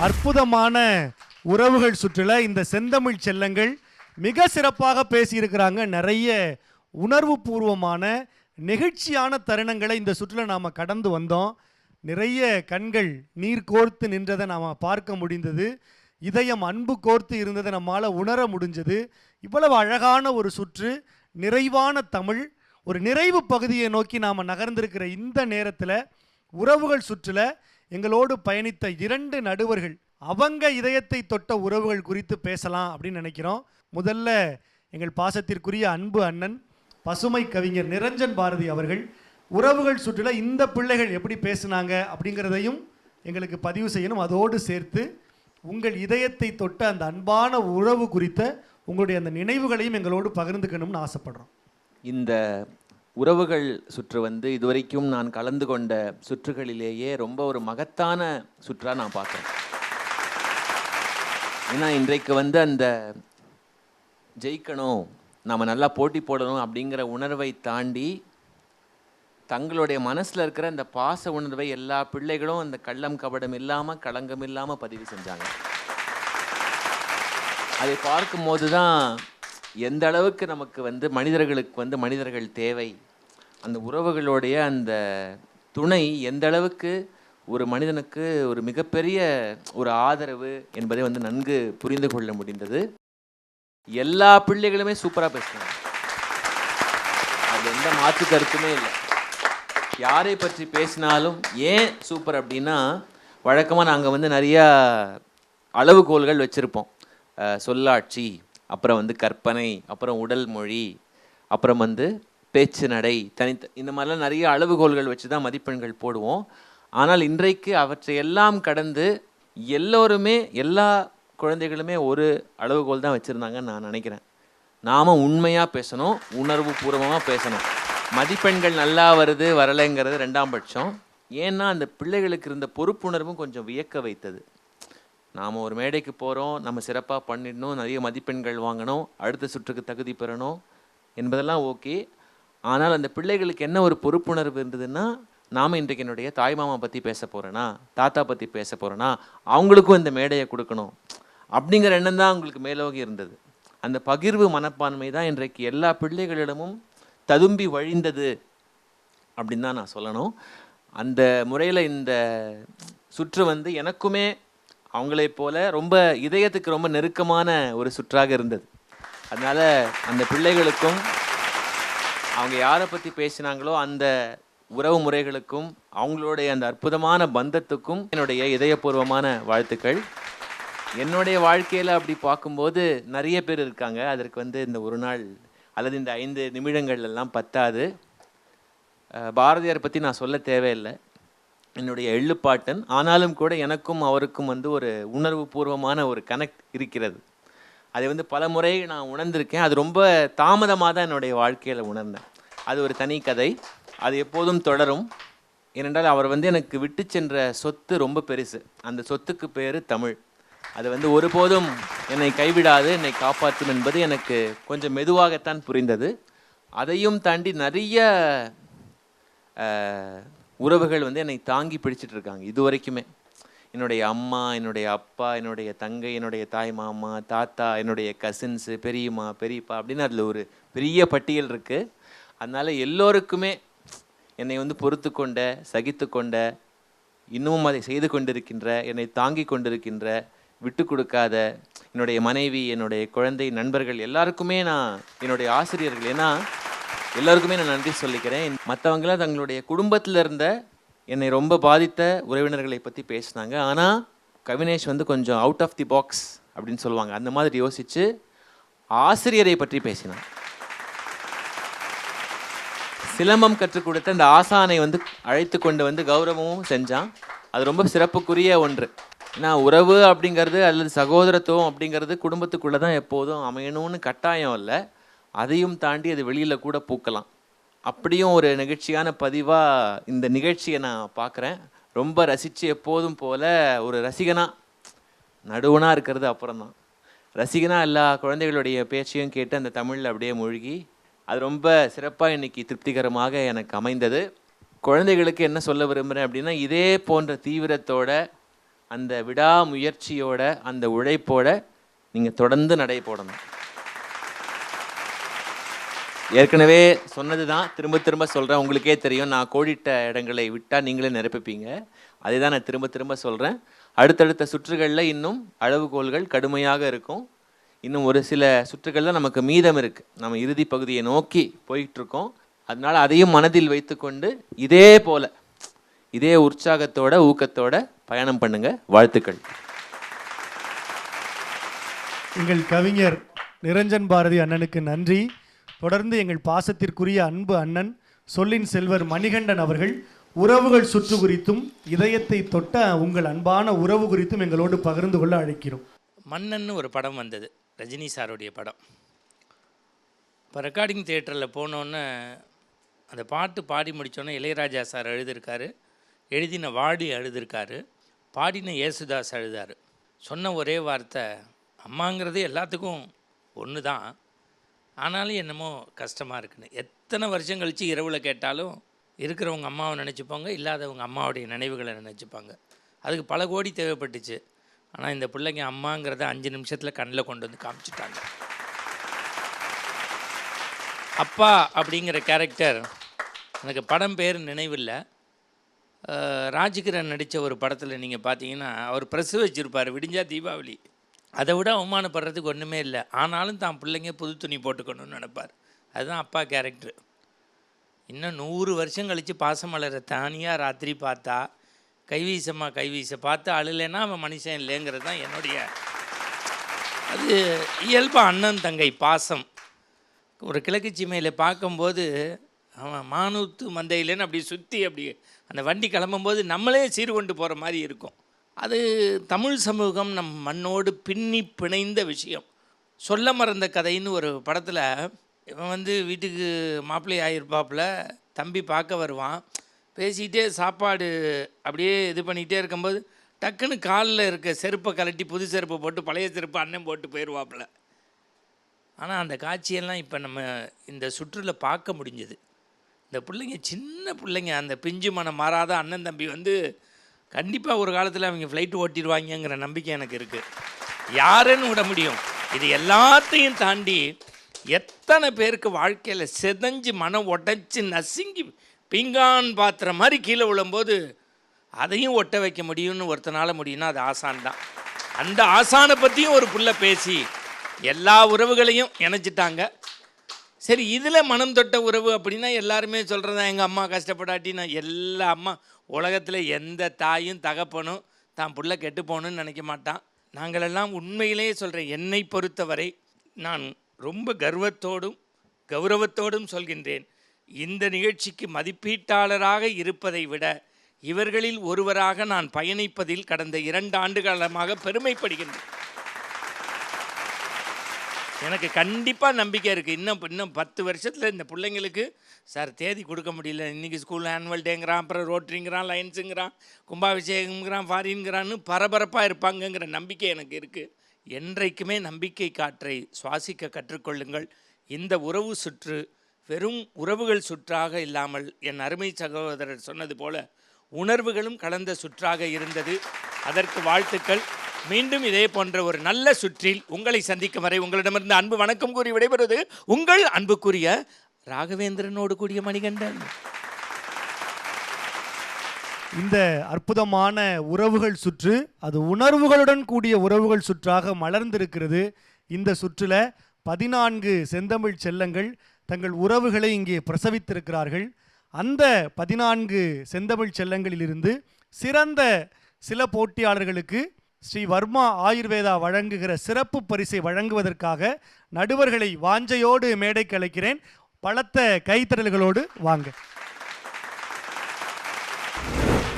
அற்புதமான உறவுகள் சுற்றுல இந்த செந்தமிழ் செல்லங்கள் மிக சிறப்பாக பேசியிருக்கிறாங்க. நிறைய உணர்வு பூர்வமான நெகிழ்ச்சியான தருணங்களை இந்த சுற்றுல நாம் கடந்து வந்தோம். நிறைய கண்கள் நீர் கோர்த்து நின்றதை நாம் பார்க்க முடிந்தது. இதயம் அன்பு கோர்த்து இருந்ததை நம்மால் உணர முடிஞ்சது. இவ்வளவு அழகான ஒரு சுற்று நிறைவான தமிழ் ஒரு நிறைவு பகுதியை நோக்கி நாம் நகர்ந்திருக்கிற இந்த நேரத்தில் உறவுகள் சுற்றுல எங்களோடு பயணித்த இரண்டு நடுவர்கள் அவங்க இதயத்தை தொட்ட உறவுகள் குறித்து பேசலாம் அப்படின்னு நினைக்கிறோம். முதல்ல எங்கள் பாசத்திற்குரிய அன்பு அண்ணன் பசுமை கவிஞர் நிரஞ்சன் பாரதி அவர்கள் உறவுகள் சுற்றுலா இந்த பிள்ளைகள் எப்படி பேசுனாங்க அப்படிங்கிறதையும் எங்களுக்கு பதிவு செய்யணும். அதோடு சேர்த்து உங்கள் இதயத்தை தொட்ட அந்த அன்பான உறவு குறித்த உங்களுடைய அந்த நினைவுகளையும் எங்களோடு பகிர்ந்துக்கணும்னு ஆசைப்படுறோம். இந்த உறவுகள் சுற்று வந்து இதுவரைக்கும் நான் கலந்து கொண்ட சுற்றுகளிலேயே ரொம்ப ஒரு மகத்தான சுற்றாக நான் பார்க்குறேன். ஏன்னா இன்றைக்கு வந்து அந்த ஜெயிக்கணும் நம்ம நல்லா போட்டி போடணும் அப்படிங்கிற உணர்வை தாண்டி தங்களுடைய மனசில் இருக்கிற அந்த பாச உணர்வை எல்லா பிள்ளைகளும் அந்த கள்ளம் கபடம் இல்லாமல் களங்கம் இல்லாமல் பதிவு செஞ்சாங்க. அதை பார்க்கும்போது தான் எந்த அளவுக்கு நமக்கு வந்து மனிதர்களுக்கு வந்து மனிதர்கள் தேவை? அந்த உறவுகளுடைய அந்த துணை எந்த அளவுக்கு ஒரு மனிதனுக்கு ஒரு மிகப்பெரிய ஒரு ஆதரவு என்பதை வந்து நன்கு புரிந்து கொள்ள முடிந்தது. எல்லா பிள்ளைகளுமே சூப்பராக பேசுகிறாங்க அது எந்த மாற்று கருத்துமே இல்லை. யாரை பற்றி பேசினாலும் ஏன் சூப்பர் அப்படின்னா வழக்கமாக நாங்கள் வந்து நிறையா அளவுகோல்கள் வச்சுருப்போம். சொல்லாட்சி அப்புறம் வந்து கற்பனை அப்புறம் உடல் மொழி அப்புறம் வந்து பேச்சு நடை தனித்த இந்த மாதிரிலாம் நிறைய அளவுகோல்கள் வச்சு தான் மதிப்பெண்கள் போடுவோம். ஆனால் இன்றைக்கு அவற்றை எல்லாம் கடந்து எல்லோருமே எல்லா குழந்தைகளுமே ஒரு அளவுகோல் தான் வச்சுருந்தாங்கன்னு நான் நினைக்கிறேன். நாம் உண்மையாக பேசணும் உணர்வு பூர்வமாக பேசணும். மதிப்பெண்கள் நல்லா வருது வரலைங்கிறது ரெண்டாம் பட்சம். ஏன்னா அந்த பிள்ளைகளுக்கு இருந்த பொறுப்புணர்வும் கொஞ்சம் வியக்க வைத்தது. நாம் ஒரு மேடைக்கு போகிறோம் நம்ம சிறப்பாக பண்ணிடணும் நிறைய மதிப்பெண்கள் வாங்கணும் அடுத்த சுற்றுக்கு தகுதி பெறணும் என்பதெல்லாம் ஓகே. ஆனால் அந்த பிள்ளைகளுக்கு என்ன ஒரு பொறுப்புணர்வு இருந்ததுன்னா நாம் இன்றைக்கு என்னுடைய தாய்மாமா பற்றி பேச போகிறேன்னா தாத்தா பற்றி பேச போகிறேன்னா அவங்களுக்கும் இந்த மேடையை கொடுக்கணும் அப்படிங்கிற எண்ணம் தான் அவங்களுக்கு மேலோகி இருந்தது. அந்த பகிர்வு மனப்பான்மை தான் இன்றைக்கு எல்லா பிள்ளைகளிடமும் ததும்பி வழிந்தது அப்படின்னு தான் நான் சொல்லணும். அந்த முறையில் இந்த சுற்று வந்து எனக்குமே அவங்களைப் போல ரொம்ப இதயத்துக்கு ரொம்ப நெருக்கமான ஒரு சுற்றாக இருந்தது. அதனால் அந்த பிள்ளைகளுக்கும் அவங்க யாரை பற்றி பேசினாங்களோ அந்த உறவு முறைகளுக்கும் அவங்களுடைய அந்த அற்புதமான பந்தத்துக்கும் என்னுடைய இதயபூர்வமான வாழ்த்துக்கள். என்னுடைய வாழ்க்கையில் அப்படி பார்க்கும்போது நிறைய பேர் இருக்காங்க. அதற்கு வந்து இந்த ஒரு நாள் அல்லது இந்த ஐந்து நிமிடங்கள் எல்லாம் பத்தாது. பாரதியார் பற்றி நான் சொல்ல தேவையில்லை. என்னுடைய எள்ளுப்பாட்டன் ஆனாலும் கூட எனக்கும் அவருக்கும் வந்து ஒரு உணர்வு பூர்வமான ஒரு கனெக்ட் இருக்கிறது. அதை வந்து பல முறை நான் உணர்ந்திருக்கேன். அது ரொம்ப தாமதமாக தான் என்னுடைய வாழ்க்கையில் உணர்ந்தேன். அது ஒரு தனி கதை. அது எப்போதும் தொடரும். ஏனென்றால் அவர் வந்து எனக்கு விட்டு சென்ற சொத்து ரொம்ப பெருசு. அந்த சொத்துக்கு பேர் தமிழ். அது வந்து ஒருபோதும் என்னை கைவிடாது என்னை காப்பாற்றும் என்பது எனக்கு கொஞ்சம் மெதுவாகத்தான் புரிந்தது. அதையும் தாண்டி நிறைய உறவுகள் வந்து என்னை தாங்கி பிடிச்சிட்டு இருக்காங்க இது வரைக்குமே என்னுடைய அம்மா என்னுடைய அப்பா என்னுடைய தங்கை என்னுடைய தாய் மாமா தாத்தா என்னுடைய கசின்ஸு பெரியம்மா பெரியப்பா அப்படின்னு அதில் ஒரு பெரிய பட்டியல் இருக்குது அதனால் எல்லோருக்குமே என்னை வந்து பொறுத்து கொண்ட சகித்து கொண்ட இன்னமும் அதை செய்து கொண்டிருக்கின்ற என்னை தாங்கி கொண்டிருக்கின்ற விட்டு கொடுக்காத என்னுடைய மனைவி என்னுடைய குழந்தை நண்பர்கள் எல்லாருக்குமே நான் என்னுடைய ஆசிரியர்கள். ஏன்னா எல்லாருக்குமே நான் நன்றி சொல்லிக்கிறேன். மற்றவங்களாம் தங்களுடைய குடும்பத்தில் இருந்த என்னை ரொம்ப பாதித்த உறவினர்களை பற்றி பேசினாங்க. ஆனால் கவினேஷ் வந்து கொஞ்சம் அவுட் ஆஃப் தி பாக்ஸ் அப்படின்னு சொல்லுவாங்க. அந்த மாதிரி யோசித்து ஆசிரியரை பற்றி பேசினான் சிலம்பம் கற்றுக் கொடுத்த அந்த ஆசானை வந்து அழைத்து கொண்டு வந்து கௌரவமும் செஞ்சான். அது ரொம்ப சிறப்புக்குரிய ஒன்று. ஏன்னா உறவு அப்படிங்கிறது அல்லது சகோதரத்துவம் அப்படிங்கிறது குடும்பத்துக்குள்ளே தான் எப்போதும் அமையணும்னு கட்டாயம் இல்லை. அதையும் தாண்டி அது வெளியில் கூட பூக்கலாம். அப்படியும் ஒரு நிகழ்ச்சியான பதிவாக இந்த நிகழ்ச்சியை நான் பார்க்குறேன் ரொம்ப ரசித்து எப்போதும் போல ஒரு ரசிகனாக நடுவனாக இருக்கிறது அப்புறம் தான் எல்லா குழந்தைகளுடைய பேச்சையும் கேட்டு அந்த தமிழில் அப்படியே மூழ்கி அது ரொம்ப சிறப்பாக இன்றைக்கி திருப்திகரமாக எனக்கு அமைந்தது. குழந்தைகளுக்கு என்ன சொல்ல விரும்புகிறேன் அப்படின்னா இதே போன்ற தீவிரத்தோட அந்த விடாமுயற்சியோட அந்த உழைப்போட நீங்கள் தொடர்ந்து நடை போடணும். ஏற்கனவே சொன்னது தான் திரும்ப திரும்ப சொல்கிறேன் உங்களுக்கே தெரியும். நான் கோடிட்ட இடங்களை விட்டால் நீங்களே நிரப்பிப்பீங்க. அதை தான் நான் திரும்ப திரும்ப சொல்கிறேன் அடுத்தடுத்த சுற்றுகளில் இன்னும் அளவுகோல்கள் கடுமையாக இருக்கும். இன்னும் ஒரு சில சுற்றுகளில் நமக்கு மீதம் இருக்குது நம்ம இறுதி பகுதியை நோக்கி போயிட்டுருக்கோம். அதனால் அதையும் மனதில் வைத்துக்கொண்டு இதே போல் இதே உற்சாகத்தோட ஊக்கத்தோட பயணம் பண்ணுங்க. வாழ்த்துக்கள். எங்கள் கவிஞர் நிரஞ்சன் பாரதி அண்ணனுக்கு நன்றி. தொடர்ந்து எங்கள் பாசத்திற்குரிய அன்பு அண்ணன் சொல்லின் செல்வர் மணிகண்டன் அவர்கள் உறவுகள் சுற்று குறித்தும் இதயத்தை தொட்ட உங்கள் அன்பான உறவு குறித்தும் எங்களோடு பகிர்ந்து கொள்ள அழைக்கிறோம். மன்னன்னு ஒரு படம் வந்தது ரஜினி சாருடைய படம். இப்போ ரெக்கார்டிங் தியேட்டரில் போனோன்னு அந்த பாட்டு பாடி முடித்தோன்னே இளையராஜா சார் எழுதியிருக்காரு எழுதின வாடி எழுதியிருக்காரு பாடின இயேசுதாஸ் எழுதார். சொன்ன ஒரே வார்த்தை அம்மாங்கிறது எல்லாத்துக்கும் ஒன்று தான் ஆனாலும் என்னமோ கஷ்டமாக இருக்குன்னு. எத்தனை வருஷம் கழித்து இரவில் கேட்டாலும் இருக்கிறவங்க அம்மாவை நினச்சிப்பாங்க இல்லாதவங்க அம்மாவுடைய நினைவுகளை நினச்சிப்பாங்க. அதுக்கு பல கோடி தேவைப்பட்டுச்சு. ஆனால் இந்த பிள்ளைங்க அம்மாங்கிறத அஞ்சு நிமிஷத்தில் கண்ணில் கொண்டு வந்து காமிச்சிட்டாங்க. அப்பா அப்படிங்கிற கேரக்டர் எனக்கு படம் பேர் நினைவில்லை. ராஜகிரன் நடித்த ஒரு படத்தில் நீங்கள் பார்த்தீங்கன்னா அவர் பிரசு வச்சுருப்பார் விடிஞ்சா தீபாவளி. அதை விட அவமானப்படுறதுக்கு ஒன்றுமே இல்லை. ஆனாலும் தான் பிள்ளைங்க புது துணி போட்டுக்கணும்னு நினைப்பார். அதுதான் அப்பா கேரக்டர் இன்னும் நூறு வருஷம் கழித்து பாசமலரை தானியாக ராத்திரி பார்த்தா கைவீசமா கைவீச பார்த்து அழுலைன்னா அவன் மனுஷன் இல்லைங்கிறது தான் என்னுடைய அது இயல்பாக அண்ணன் தங்கை பாசம். ஒரு கிழக்கு சீமையில் பார்க்கும்போது அவன் மானூத்து மந்தையிலேன்னு அப்படி சுற்றி அப்படி அந்த வண்டி கிளம்பும்போது நம்மளே சீர்கொண்டு போகிற மாதிரி இருக்கும். அது தமிழ் சமூகம் நம் மண்ணோடு பின்னி பிணைந்த விஷயம். சொல்ல மறந்த கதைன்னு ஒரு படத்தில் இவன் வந்து வீட்டுக்கு மாப்பிள்ளை ஆகியிருப்பாப்புல தம்பி பார்க்க வருவான். பேசிக்கிட்டே சாப்பாடு அப்படியே இது பண்ணிக்கிட்டே இருக்கும்போது டக்குன்னு காலில் இருக்க செருப்பை கழட்டி புது செருப்பை போட்டு பழைய செருப்பை அண்ணன் போட்டு போயிடுவாப்புல ஆனால் அந்த காட்சியெல்லாம் இப்போ நம்ம இந்த சுற்றில் பார்க்க முடிஞ்சது. இந்த பிள்ளைங்க சின்ன பிள்ளைங்க அந்த பிஞ்சு மனம் மாறாத அண்ணன் தம்பி வந்து கண்டிப்பாக ஒரு காலத்தில் அவங்க ஃப்ளைட் ஓட்டிடுவாங்கங்கிற நம்பிக்கை எனக்கு இருக்குது யாருன்னு விட முடியும். இது எல்லாத்தையும் தாண்டி எத்தனை பேருக்கு வாழ்க்கையில் செதஞ்சு மனம் உடைச்சி நசுங்கி பிங்கான் பாத்திரம் மாதிரி கீழே விழும்போது அதையும் ஒட்ட வைக்க முடியும்னு ஒருத்தனால முடியும்னா அது ஆசான் தான். அந்த ஆசானை பற்றியும் ஒரு புள்ள பேசி எல்லா உறவுகளையும் இணைச்சிட்டாங்க சரி இதில் மனம் தொட்ட உறவு அப்படின்னா எல்லாருமே சொல்கிறதா எங்கள் அம்மா கஷ்டப்படாட்டினா எல்லா அம்மா உலகத்தில் எந்த தாயும் தகப்பனும் தான் புள்ள கெட்டு போகணும்னு நினைக்க மாட்டான். நாங்களெல்லாம் உண்மையிலேயே சொல்கிறேன் என்னை பொறுத்தவரை நான் ரொம்ப கர்வத்தோடும் கௌரவத்தோடும் சொல்கின்றேன். இந்த நிகழ்ச்சிக்கு மதிப்பீட்டாளராக இருப்பதை விட இவர்களில் ஒருவராக நான் பயணிப்பதில் கடந்த இரண்டு ஆண்டு காலமாக பெருமைப்படுகின்றேன். எனக்கு கண்டிப்பாக நம்பிக்கை இருக்குது இன்னும் இன்னும் பத்து வருஷத்தில் இந்த பிள்ளைங்களுக்கு சார் தேதி கொடுக்க முடியல. இன்றைக்கி ஸ்கூல் ஆனுவல் டேங்கிறான் அப்புறம் ரோட்ரிங்கிறான் லைன்ஸுங்கிறான் கும்பாபிஷேகங்கிறான் ஃபாரின்கிறான்னு பரபரப்பாக இருப்பாங்கங்கிற நம்பிக்கை எனக்கு இருக்குது என்றைக்குமே நம்பிக்கை காற்றை சுவாசிக்க கற்றுக்கொள்ளுங்கள். இந்த உறவு சுற்று வெறும் உறவுகள் சுற்றாக இல்லாமல் என் அருமை சகோதரர் சொன்னது போல உணர்வுகளும் கலந்த சுற்றாக இருந்தது. அதற்கு வாழ்த்துக்கள். மீண்டும் இதே போன்ற ஒரு நல்ல சுற்றில் உங்களை சந்திக்கும் வரை உங்களிடமிருந்து அன்பு வணக்கம் கூறி விடைபெறுவது உங்கள் அன்புக்குரிய ராகவேந்திரனோடு கூடிய மணிகண்டன். இந்த அற்புதமான உறவுகள் சுற்று அது உணர்வுகளுடன் கூடிய உறவுகள் சுற்றாக மலர்ந்திருக்கிறது. இந்த சுற்றில் பதினான்கு செந்தமிழ் செல்லங்கள் தங்கள் உறவுகளை இங்கே பிரசவித்திருக்கிறார்கள். அந்த பதினான்கு செந்தமிழ் செல்லங்களிலிருந்து சிறந்த சில போட்டியாளர்களுக்கு ஸ்ரீ வர்மா ஆயுர்வேதா வழங்குகிற சிறப்பு பரிசை வழங்குவதற்காக நடுவர்களை வாஞ்சையோடு மேடைக்கு அழைக்கிறேன். பலத்த கைத்தறல்களோடு வாங்க.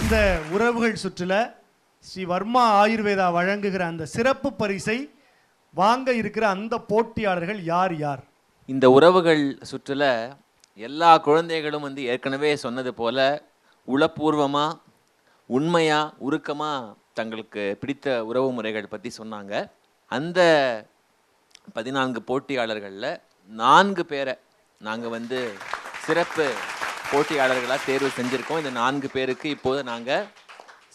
இந்த உறவுகள் சுற்றுல ஸ்ரீ வர்மா ஆயுர்வேதா வழங்குகிற அந்த சிறப்பு பரிசை வாங்க இருக்கிற அந்த போட்டியாளர்கள் யார் யார்? இந்த உறவுகள் சுற்றுல எல்லா குழந்தைகளும் வந்து ஏற்கனவே சொன்னது போல உளப்பூர்வமாக உண்மையாக உருக்கமாக தங்களுக்கு பிடித்த உறவு முறைகள் பற்றி சொன்னாங்க. அந்த பதினான்கு போட்டியாளர்களில் நான்கு பேரை நாங்கள் வந்து சிறப்பு போட்டியாளர்களாக தேர்வு செஞ்சுருக்கோம். இந்த நான்கு பேருக்கு இப்போது நாங்கள்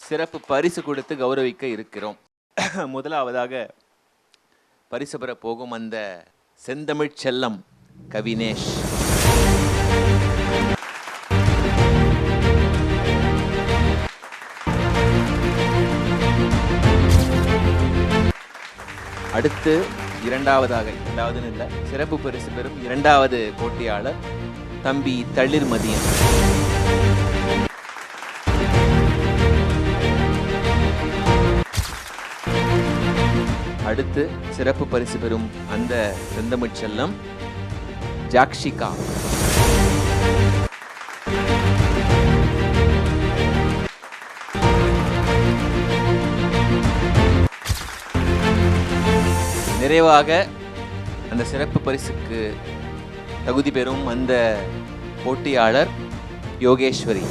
சிறப்பு பரிசு கொடுத்து கௌரவிக்க இருக்கிறோம். முதலாவதாக பரிசு பெற போகும் அந்த செந்தமிழ் செல்லம் கவினேஷ். அடுத்து இரண்டாவதாக இரண்டாவதுன்னு இல்லை சிறப்பு பரிசு பெறும் இரண்டாவது போட்டியாளர் தம்பி தளிர் மதியம் அடுத்து சிறப்பு பரிசு பெறும் அந்த செந்தமிழ் செல்லம் ஜாக்ஷிகா. நிறைவாக அந்த சிறப்பு பரிசுக்கு தகுதி பெறும் அந்த போட்டியாளர் யோகேஸ்வரி.